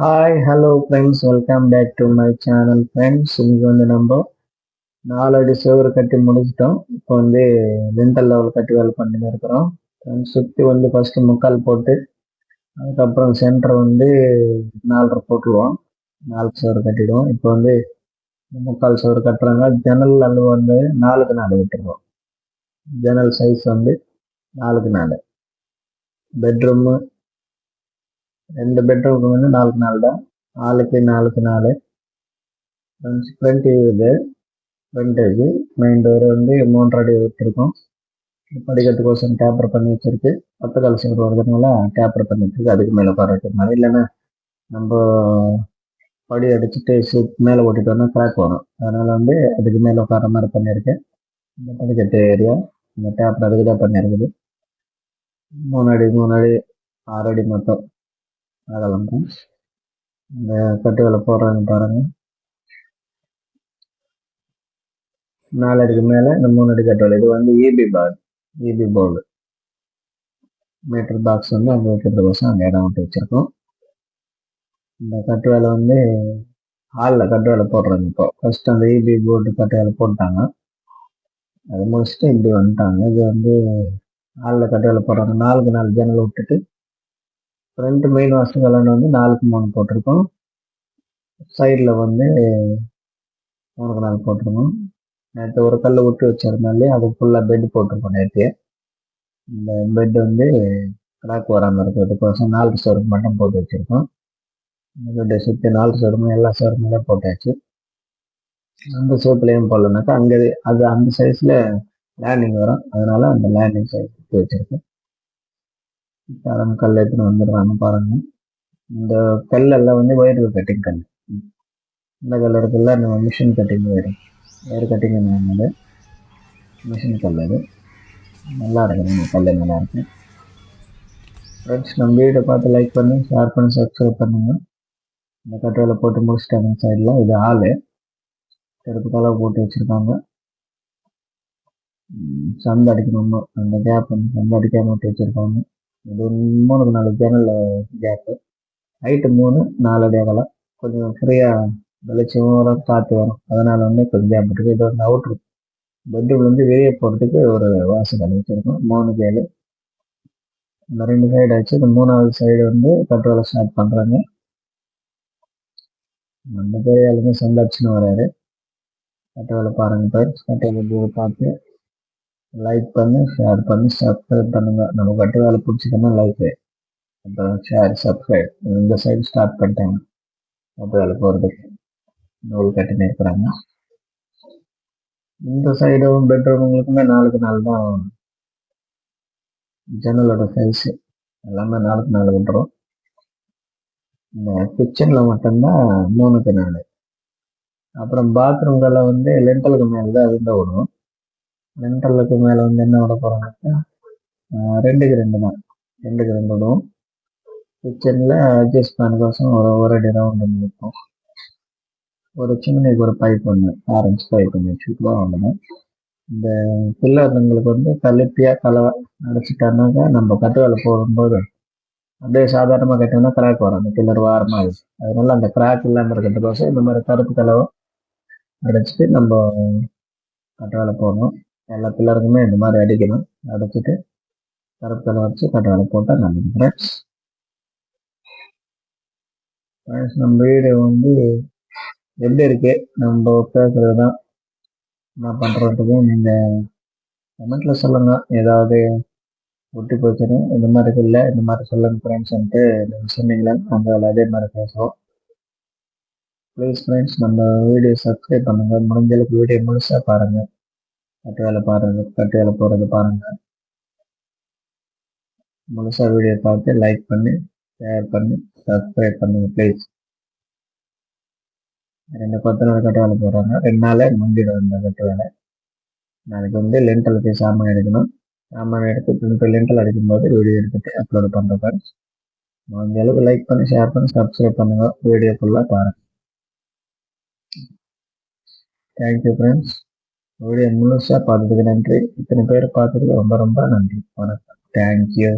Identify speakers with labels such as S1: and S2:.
S1: Hi hello friends welcome back to my channel friends இங்கே வந்து நம்ம நாலடி சுவர் கட்டி முடிச்சிட்டோம். இப்போ வந்து லிண்டல் லெவல் கட்டி வேலை பண்ணிட்டு இருக்கிறோம். சுற்றி வந்து ஃபஸ்ட்டு முக்கால் போட்டு அதுக்கப்புறம் சென்டர் வந்து நாலரை போட்டுருவோம். நாலு சுவர் கட்டிடுவோம். இப்போ வந்து முக்கால் சுவர் கட்டுறாங்க ஜன்னல் அளவு வந்து நாலுக்கு நாலு விட்டுருவோம். ஜன்னல் சைஸ் வந்து நாலுக்கு நாலு. பெட்ரூமு ரெண்டு பெட்ரூமுக்கு வந்து நாலுக்கு நாலு தான். நாலுக்கு நாலுக்கு நாலு. ஃப்ரண்ட் இது. ஃப்ரண்டேஜ் மெயின் டோர் வந்து மூன்றரை அடி விட்டுருக்கோம். படிக்கிறதுக்கோசரம் டேப்பர் பண்ணி வச்சிருக்கு. பத்து கால சிங்கர் வரதுனால டேப்பர் பண்ணி வச்சுருக்கு. அதுக்கு மேலே உட்கார இல்லைன்னா நம்ம படி அடிச்சுட்டு சீட் மேலே ஓட்டிட்டோம்னா கிராக் வரும். அதனால் வந்து அதுக்கு மேலே உட்கார மாதிரி பண்ணியிருக்கேன். இந்த படிக்கட்டு ஏரியா இந்த டேப்பர் அதுக்கு தான் பண்ணியிருக்குது. மூணு அடி மூணு அடி ஆறு அடி மொத்தம். அகலம் இந்த கட்டுகளை போடுறாங்க பாருங்க. நாலு அடிக்கு மேலே இந்த மூணு அடி கட்டு இது வந்து EB pole EB pole meter box வந்து அங்கே வைக்கிறதுக்கோசம் அங்கே இடம் விட்டு வச்சுருக்கோம். இந்த கட்டு வேலை வந்து ஹாலில் கட்டு வேலை போடுறாங்க இப்போ. ஃபஸ்ட்டு அந்த இபி போர்டு கட்டு வேலை போட்டாங்க. அது முடிச்சுட்டு இப்படி வந்துட்டாங்க. இது வந்து ஹாலில் கட்டு வேலை போடுறாங்க. நாலுக்கு நாலு ஜன்னல் விட்டுட்டு ஃப்ரண்ட் மெயின் வாஷிங் கலன் வந்து நாலுக்கு மூணு போட்டிருக்கோம். சைடில் வந்து மூணுக்கு நாலு போட்டிருக்கோம். நேற்று ஒரு கல் விட்டு வச்சிருந்தாலே அது ஃபுல்லாக பெட் போட்டிருக்கோம் நேற்று இந்த பெட் வந்து கிராக் வராமல் இருக்கிறதுக்கோசம் நாலு சோருக்கு மட்டும் போட்டு வச்சுருக்கோம். இந்த பெட்டை சுற்றி நாலு சோருமே எல்லா சோருமே போட்டாச்சு. அந்த சோப்புலையும் போடலனாக்கா அங்கே அது அந்த சைஸில் லேண்டிங் வரும். அதனால அந்த லேண்டிங் சைஸ் வச்சுருக்கேன் பாருங்க கல் எடுத்துன்னு வந்துடுறாங்க பாருங்க. இந்த கல்லெல்லாம் வந்து ஒயர் கட்டிங் கல் இந்த கல் இருக்குல்ல நம்ம machine cutting wire wire cutting வந்து மிஷின் கல் அது. நல்லா இருக்குது நம்ம கல் நல்லா இருக்கு ஃப்ரெண்ட்ஸ் நம்ம வீடியோ பார்த்து லைக் பண்ணி ஷேர் பண்ணி சப்ஸ்கிரைப் பண்ணுங்க. இந்த கட்டுரையில் போட்டு முடிச்சிட்டாங்க சைடில் இது ஆள். செருப்பு கலர் போட்டு வச்சுருக்காங்க. சந்தை அடிக்கணும் அந்த கேப் வந்து சந்தை அடிக்காமல் விட்டு வச்சுருக்காங்க. மூணுக்கு நாலு ஜன்னல் கேப்பு ஹைட்டு மூணு நாலு அடி கொஞ்சம் ஃப்ரீயாக வெளிச்சம் வரும் காற்று வரும். அதனால் வந்து கொஞ்சம் கேப் இருக்குது இது வந்து அவுட்ரு பெட்ரூம்லேருந்து வெளியே போகிறதுக்கு ஒரு வாசல் வச்சுருக்கோம். மூணு கேளு இந்த ரெண்டு சைடு ஆச்சு. இந்த மூணாவது சைடு வந்து கட்டுவேலை ஸ்டார்ட் பண்ணுறாங்க நம்ம பெரிய ஆளுங்க சந்தாச்சுன்னு வராரு. கட்டுவேலை பாருங்க பேர் கட்டுவேலை பார்த்து லைக் பண்ணி ஷேர் பண்ணி சப்ஸ்கிரைப் பண்ணுங்க. நம்ம கட்டு வேலை பிடிச்சிக்கன்னா லைக் அப்புறம் ஷேர் சப்ஸ்கிரைப் இந்த சைடு ஸ்டார்ட் பண்ணிட்டாங்க கட்டு வேலை போகிறதுக்கு நூல் கட்டினு இருக்கிறாங்க. இந்த சைடும் பெட்ரூமுங்களுக்குமே நாளுக்கு நாள் தான் ஜன்னலோட சைஸு எல்லாமே நாளுக்கு நாள் விட்டுரும் இந்த கிச்சனில் மட்டும்தான் மூணுக்கு நாலு. அப்புறம் பாத்ரூம்களில் வந்து லென்டலுக்கு மேலே தான் விண்டோ விடுவோம் ரெண்டலுக்கு மேலே வந்து என்ன விட போகிறோம்னாக்கா ரெண்டுக்கு ரெண்டு தான். ரெண்டுக்கு ரெண்டு விடுவோம். கிச்சனில் அட்ஜஸ்ட் பண்ணதுக்கோசம் ஒரு ஒரு அடி ரவுண்ட் ஒன்று இருக்கும் ஒரு சிம்னிக்கு ஒரு பைப் ஒன்று ஆரஞ்சு பைப் ஒன்று வச்சுக்கலாம் அவ்வளோதான் இந்த பில்லருங்களுக்கு வந்து கலிப்பியாக கலவை அடைச்சிட்டாருனாக்கா நம்ம கட்டு போடும்போது அப்படியே சாதாரணமாக கட்டினா கிராக் வரும். அந்த பில்லர் வாரமாக அதனால அந்த கிராக் இல்லாமல் இருக்கிறதுக்கோசம் இந்த மாதிரி கருப்பு கலவை அடைச்சிட்டு நம்ம கட்டு போடணும் எல்லா பில்லருக்குமே இந்த மாதிரி அடிக்கணும். அடிச்சுட்டு கருப்பில் வச்சு கட்டாளை போட்டால் நல்லது. ஃப்ரெண்ட்ஸ் ஃப்ரெண்ட்ஸ் நம்ம வீடு வந்து எப்படி இருக்கு? நம்ம பேசுறது தான் என்ன பண்ணுறதுக்கு நீங்கள் கமெண்ட்டில் சொல்லுங்கள் ஏதாவது ஒட்டி போச்சுன்னு இந்த மாதிரி இல்லை இந்த மாதிரி சொல்லுங்க ஃப்ரெண்ட்ஸ்ன்ட்டு நீங்கள் சொன்னீங்களா? நம்ம அதே மாதிரி பேசுவோம். ப்ளீஸ் ஃப்ரெண்ட்ஸ் நம்ம வீடியோ சப்ஸ்கிரைப் பண்ணுங்கள் முடிஞ்சளவுக்கு வீடியோ முழுசாக பாருங்கள் கட்டு வேலை பாடுறது கட்டு வேலை போடுறது பாருங்கள் முழுசாக வீடியோ பார்த்து லைக் பண்ணி ஷேர் பண்ணி சப்ஸ்கிரைப் பண்ணுங்கள் ப்ளீஸ் ரெண்டு பத்து நாள் கட்டு வேலை போடுறாங்க. ரெண்டு நாளே முந்திடும் இந்த கட்டு வேலை நாளைக்கு வந்து லென்டலுக்கு சாமான் எடுக்கணும். சாமான் எடுத்து இப்போ லென்டல் அடிக்கும்போது வீடியோ எடுத்துட்டு அப்லோடு பண்ணுறேன் முடிஞ்ச அளவுக்கு லைக் பண்ணி ஷேர் பண்ணி சப்ஸ்கிரைப் பண்ணுங்க. வீடியோ ஃபுல்லாக பாருங்கள் தேங்க்யூ ஃப்ரெண்ட்ஸ் வீடியோ முழுசாக பார்த்ததுக்கு நன்றி. இத்தனை பேர் பார்த்ததுக்கு ரொம்ப ரொம்ப நன்றி. வணக்கம். தேங்க்யூ